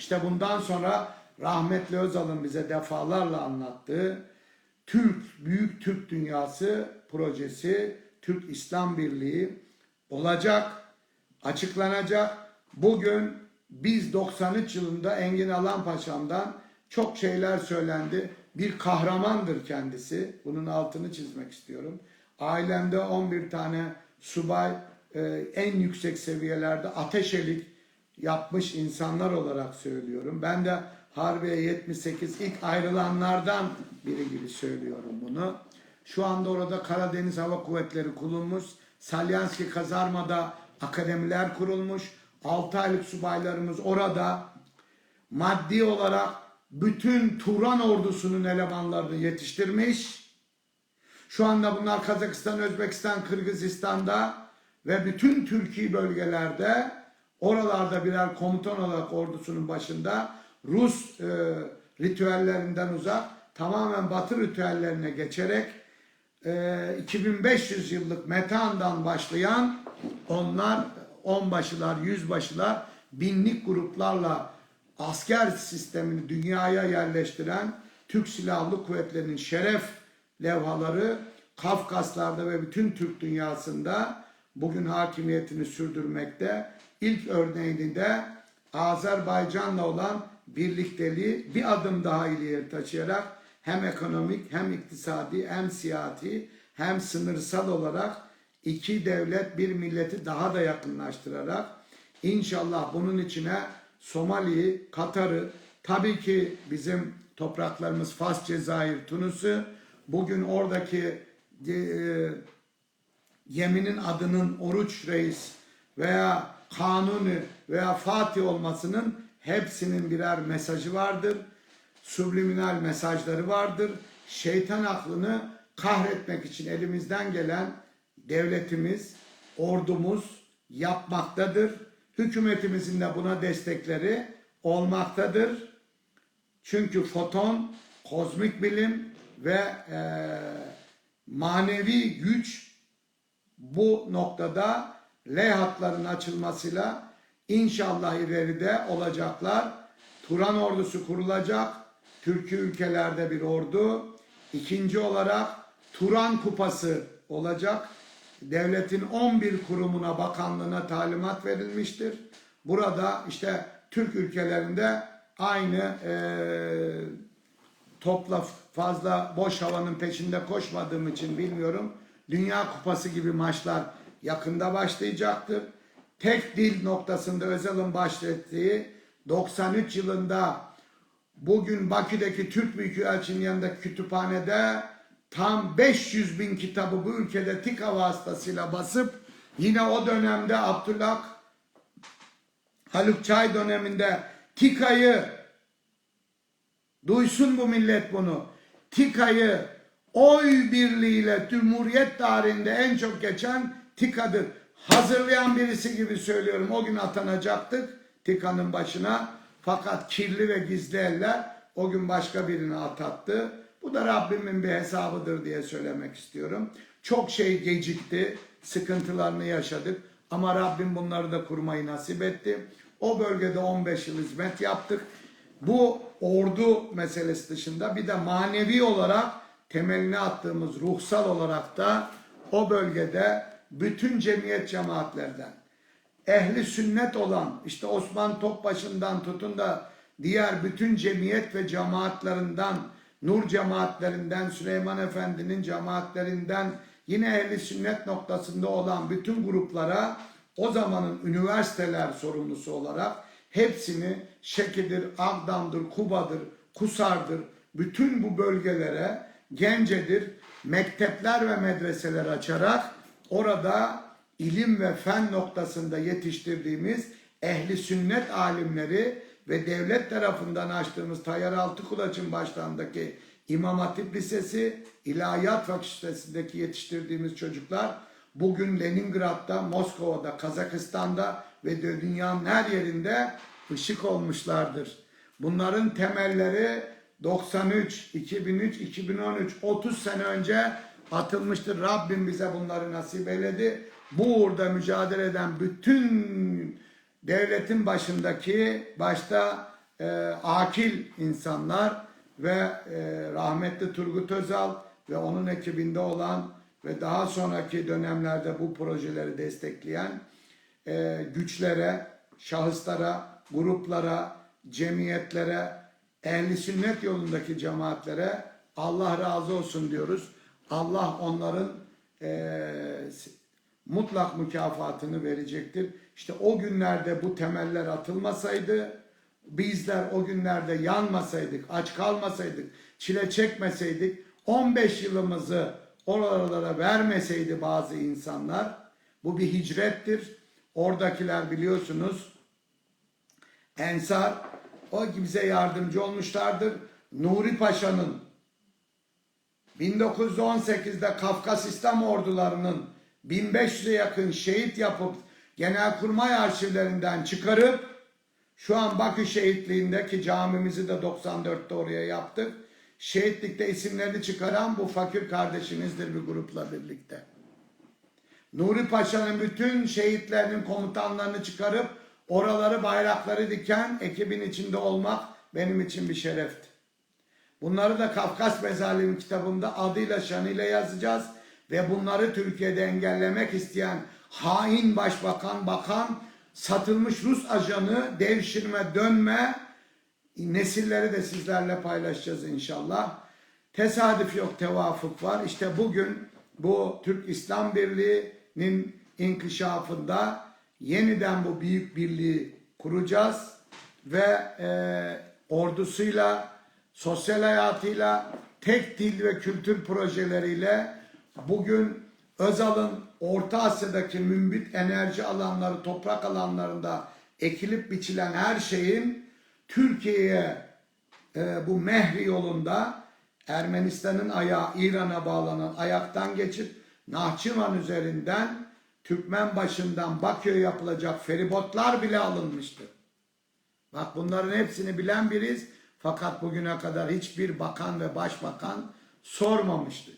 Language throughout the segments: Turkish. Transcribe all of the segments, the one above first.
İşte bundan sonra rahmetli Özal'ın bize defalarla anlattığı Türk, Büyük Türk Dünyası projesi, Türk İslam Birliği olacak, açıklanacak. Bugün biz 93 yılında Engin Alanpaşa'mdan çok şeyler söylendi. Bir kahramandır kendisi. Bunun altını çizmek istiyorum. Ailemde 11 tane subay e, en yüksek seviyelerde ateşelik yapmış insanlar olarak söylüyorum. Ben de Harbiye 78 ilk ayrılanlardan biri gibi söylüyorum bunu. Şu anda orada Karadeniz Hava Kuvvetleri kurulmuş. Salyanski kazarmada akademiler kurulmuş. 6 aylık subaylarımız orada maddi olarak bütün Turan ordusunun elemanlarını yetiştirmiş. Şu anda bunlar Kazakistan, Özbekistan, Kırgızistan'da ve bütün Türkiye bölgelerde oralarda birer komutan olarak ordusunun başında Rus e, ritüellerinden uzak tamamen Batı ritüellerine geçerek e, 2500 yıllık metandan başlayan onlar onbaşılar, yüzbaşılar, binlik gruplarla asker sistemini dünyaya yerleştiren Türk Silahlı Kuvvetleri'nin şeref levhaları Kafkaslarda ve bütün Türk dünyasında bugün hakimiyetini sürdürmekte. İlk örneğini de Azerbaycan'la olan birlikteliği bir adım daha ileri taşıyarak hem ekonomik hem iktisadi hem siyasi hem sınırsal olarak iki devlet bir milleti daha da yakınlaştırarak inşallah bunun içine Somali'yi, Katar'ı, tabii ki bizim topraklarımız Fas, Cezayir, Tunus'u bugün oradaki e, yeminin adının Oruç Reis veya Kanuni veya Fatih olmasının hepsinin birer mesajı vardır. Subliminal mesajları vardır. Şeytan aklını kahretmek için elimizden gelen devletimiz, ordumuz yapmaktadır. Hükümetimizin de buna destekleri olmaktadır. Çünkü foton, kozmik bilim ve eee manevi güç bu noktada L hatların açılmasıyla inşallah ileride olacaklar. Turan ordusu kurulacak. Türkiye ülkelerde bir ordu. İkinci olarak Turan kupası olacak. Devletin 11 kurumuna, bakanlığına talimat verilmiştir. Burada işte Türk ülkelerinde aynı eee topla fazla boş havanın peşinde koşmadığım için bilmiyorum. Dünya Kupası gibi maçlar yakında başlayacaktır. Tek dil noktasında Özal'ın başlattığı 93 yılında bugün Bakü'deki Türk Büyükelçinin yanındaki kütüphanede tam 500 bin kitabı bu ülkede TİKA vasıtasıyla basıp yine o dönemde Abdullah Haluk Çay döneminde TİKA'yı Duysun bu millet bunu. TİKA'yı oy birliğiyle Cumhuriyet tarihinde en çok geçen TİKA'dır. Hazırlayan birisi gibi söylüyorum. O gün atanacaktık TİKA'nın başına. Fakat kirli ve gizli eller o gün başka birini atattı. Bu da Rabbimin bir hesabıdır diye söylemek istiyorum. Çok şey gecikti. Sıkıntılarını yaşadık. Ama Rabbim bunları da kurmayı nasip etti. O bölgede 15 yıl hizmet yaptık bu ordu meselesi dışında bir de manevi olarak temelini attığımız ruhsal olarak da o bölgede bütün cemiyet cemaatlerden. Ehli sünnet olan işte Osman Topbaşı'ndan tutun da diğer bütün cemiyet ve cemaatlerinden Nur cemaatlerinden Süleyman Efendi'nin cemaatlerinden yine ehli sünnet noktasında olan bütün gruplara o zamanın üniversiteler sorumlusu olarak hepsini Şeki'dir, Agdam'dır, Kuba'dır, Kusar'dır, bütün bu bölgelere Gence'dir, mektepler ve medreseler açarak orada ilim ve fen noktasında yetiştirdiğimiz ehli sünnet alimleri ve devlet tarafından açtığımız Tayyar Altıkulaç'ın başlarındaki İmam Hatip Lisesi, İlahiyat Fakültesi'ndeki yetiştirdiğimiz çocuklar bugün Leningrad'da, Moskova'da, Kazakistan'da ve dünyanın her yerinde ışık olmuşlardır. Bunların temelleri 93, 2003, 2013, 30 sene önce atılmıştır. Rabbim bize bunları nasip eyledi. Bu uğurda mücadele eden bütün devletin başındaki başta e, akil insanlar ve e, rahmetli Turgut Özal ve onun ekibinde olan ve daha sonraki dönemlerde bu projeleri destekleyen e, güçlere, şahıslara, gruplara, cemiyetlere, ehli sünnet yolundaki cemaatlere Allah razı olsun diyoruz. Allah onların e, mutlak mükafatını verecektir. İşte o günlerde bu temeller atılmasaydı, bizler o günlerde yanmasaydık, aç kalmasaydık, çile çekmeseydik, 15 yılımızı oralara vermeseydi bazı insanlar, bu bir hicrettir. Oradakiler biliyorsunuz Ensar o bize yardımcı olmuşlardır. Nuri Paşa'nın 1918'de Kafkas İslam ordularının 1500'e yakın şehit yapıp Genelkurmay arşivlerinden çıkarıp şu an Bakü şehitliğindeki camimizi de 94'te oraya yaptık. Şehitlikte isimlerini çıkaran bu fakir kardeşimizdir bir grupla birlikte. Nuri Paşa'nın bütün şehitlerinin komutanlarını çıkarıp oraları bayrakları diken ekibin içinde olmak benim için bir şerefti. Bunları da Kafkas Mezarlığı'nın kitabında adıyla şanıyla yazacağız ve bunları Türkiye'de engellemek isteyen hain başbakan, bakan, satılmış Rus ajanı, devşirme, dönme nesilleri de sizlerle paylaşacağız inşallah. Tesadüf yok, tevafuk var. İşte bugün bu Türk İslam Birliği'nin inkişafında yeniden bu büyük birliği kuracağız ve e, ordusuyla, sosyal hayatıyla, tek dil ve kültür projeleriyle bugün Özal'ın Orta Asya'daki mümbit enerji alanları, toprak alanlarında ekilip biçilen her şeyin Türkiye'ye e, bu Mehri yolunda Ermenistan'ın ayağı İran'a bağlanan ayaktan geçip Nahçıvan üzerinden Türkmen başından Bakü'ye yapılacak feribotlar bile alınmıştı. Bak bunların hepsini bilen biriz. Fakat bugüne kadar hiçbir bakan ve başbakan sormamıştı.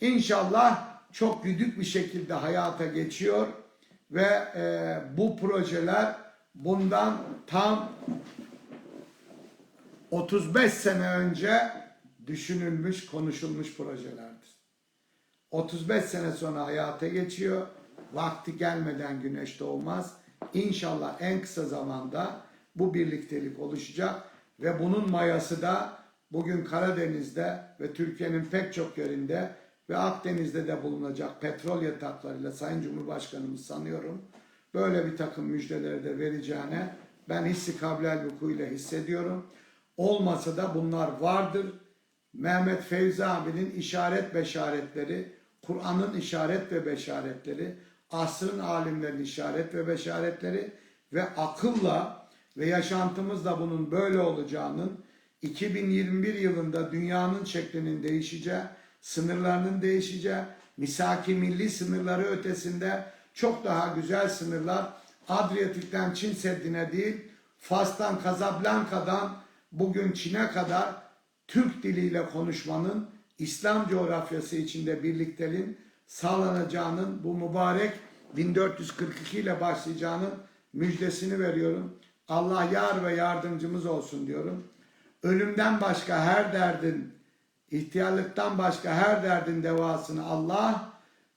İnşallah çok güdük bir şekilde hayata geçiyor ve e, bu projeler bundan tam 35 sene önce düşünülmüş, konuşulmuş projelerdir. 35 sene sonra hayata geçiyor. Vakti gelmeden güneş doğmaz. İnşallah en kısa zamanda bu birliktelik oluşacak ve bunun mayası da bugün Karadeniz'de ve Türkiye'nin pek çok yerinde ve Akdeniz'de de bulunacak petrol yataklarıyla Sayın Cumhurbaşkanımız sanıyorum böyle bir takım müjdeleri de vereceğine ben hissi kablel ile hissediyorum. Olmasa da bunlar vardır. Mehmet Fevzi abinin işaret beşaretleri, Kur'an'ın işaret ve beşaretleri, asrın alimlerin işaret ve beşaretleri ve akılla ve yaşantımızla bunun böyle olacağının 2021 yılında dünyanın şeklinin değişeceği, sınırlarının değişeceği, misaki milli sınırları ötesinde çok daha güzel sınırlar Adriyatik'ten Çin Seddi'ne değil, Fas'tan Kazablanka'dan bugün Çin'e kadar Türk diliyle konuşmanın İslam coğrafyası içinde birlikteliğin sağlanacağının bu mübarek 1442 ile başlayacağının müjdesini veriyorum. Allah yar ve yardımcımız olsun diyorum. Ölümden başka her derdin, ihtiyarlıktan başka her derdin devasını Allah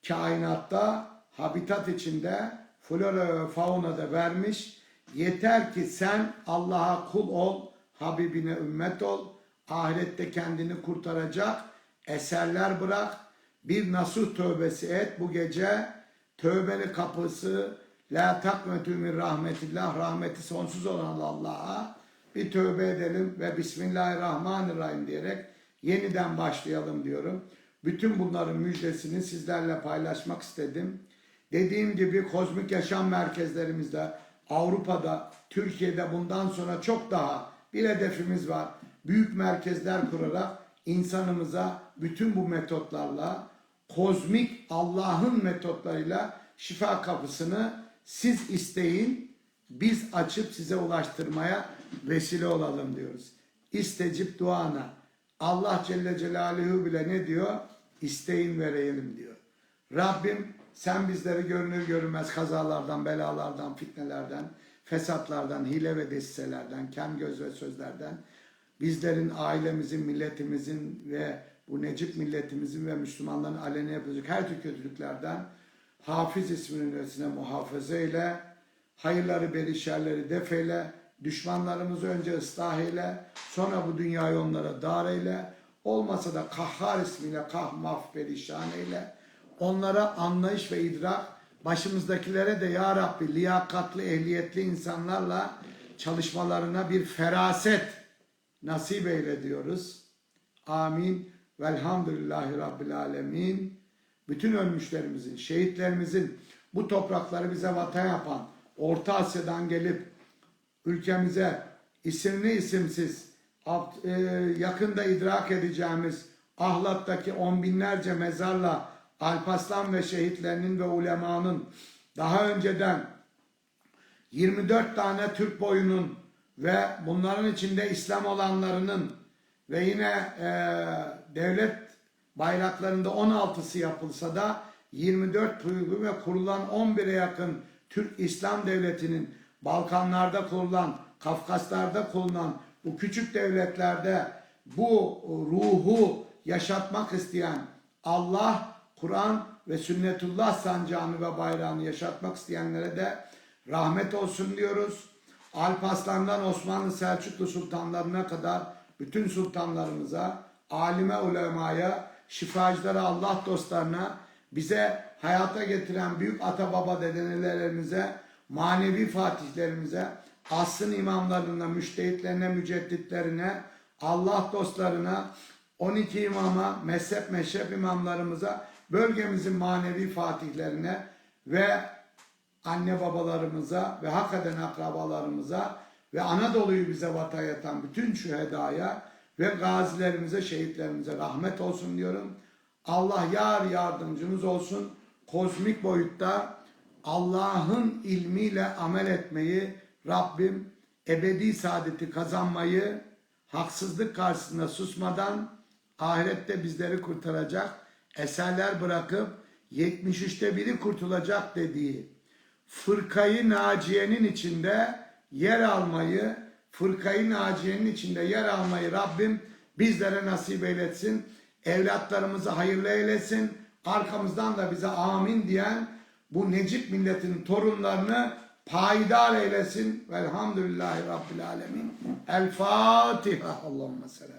kainatta, habitat içinde, flora ve fauna da vermiş. Yeter ki sen Allah'a kul ol, Habibine ümmet ol, ahirette kendini kurtaracak eserler bırak, bir nasuh tövbesi et bu gece, tövbenin kapısı, la takmetü min rahmetillah, rahmeti sonsuz olan Allah'a bir tövbe edelim ve Bismillahirrahmanirrahim diyerek yeniden başlayalım diyorum. Bütün bunların müjdesini sizlerle paylaşmak istedim. Dediğim gibi kozmik yaşam merkezlerimizde, Avrupa'da, Türkiye'de bundan sonra çok daha bir hedefimiz var. Büyük merkezler kurarak insanımıza bütün bu metotlarla, kozmik Allah'ın metotlarıyla şifa kapısını siz isteyin, biz açıp size ulaştırmaya vesile olalım diyoruz. İstecip duana. Allah Celle Celaluhu bile ne diyor? İsteyin vereyim diyor. Rabbim sen bizleri görünür görünmez kazalardan, belalardan, fitnelerden, fesatlardan, hile ve desiselerden, kem göz ve sözlerden, bizlerin, ailemizin, milletimizin ve bu Necip milletimizin ve Müslümanların alene yapacak her tür kötülüklerden Hafiz isminin ötesine muhafaza eyle, hayırları beri şerleri def eyle, düşmanlarımızı önce ıslah eyle, sonra bu dünyayı onlara dar eyle, olmasa da kahhar ismiyle kah maf perişan eyle, onlara anlayış ve idrak, başımızdakilere de ya Rabbi liyakatlı, ehliyetli insanlarla çalışmalarına bir feraset nasip eyle diyoruz. Amin. Velhamdülillahi Rabbil Alemin. Bütün ölmüşlerimizin, şehitlerimizin bu toprakları bize vatan yapan, Orta Asya'dan gelip ülkemize isimli isimsiz e, yakında idrak edeceğimiz Ahlat'taki on binlerce mezarla Alparslan ve şehitlerinin ve ulemanın daha önceden 24 tane Türk boyunun ve bunların içinde İslam olanlarının ve yine e, devlet bayraklarında 16'sı yapılsa da 24 duygu ve kurulan 11'e yakın Türk İslam Devleti'nin Balkanlarda kurulan, Kafkaslar'da kurulan bu küçük devletlerde bu ruhu yaşatmak isteyen Allah, Kur'an ve sünnetullah sancağını ve bayrağını yaşatmak isteyenlere de rahmet olsun diyoruz. Alparslan'dan Osmanlı Selçuklu sultanlarına kadar bütün sultanlarımıza, alime ulemaya, şifacılara, Allah dostlarına, bize hayata getiren büyük ata baba dedenelerimize, manevi fatihlerimize, asrın imamlarına, müştehitlerine, mücedditlerine, Allah dostlarına, 12 imama, mezhep meşrep imamlarımıza, bölgemizin manevi fatihlerine ve anne babalarımıza ve hakikaten akrabalarımıza ve Anadolu'yu bize vatan yatan bütün şühedaya ve gazilerimize, şehitlerimize rahmet olsun diyorum. Allah yar yardımcımız olsun. Kozmik boyutta Allah'ın ilmiyle amel etmeyi Rabbim ebedi saadeti kazanmayı haksızlık karşısında susmadan ahirette bizleri kurtaracak eserler bırakıp 73'te biri kurtulacak dediği fırkayı naciyenin içinde yer almayı, fırkayı naciyenin içinde yer almayı Rabbim bizlere nasip eyletsin. Evlatlarımızı hayırlı eylesin. Arkamızdan da bize amin diyen bu Necip milletinin torunlarını payidar eylesin. Velhamdülillahi Rabbil Alemin. El Fatiha. Allahümme salli.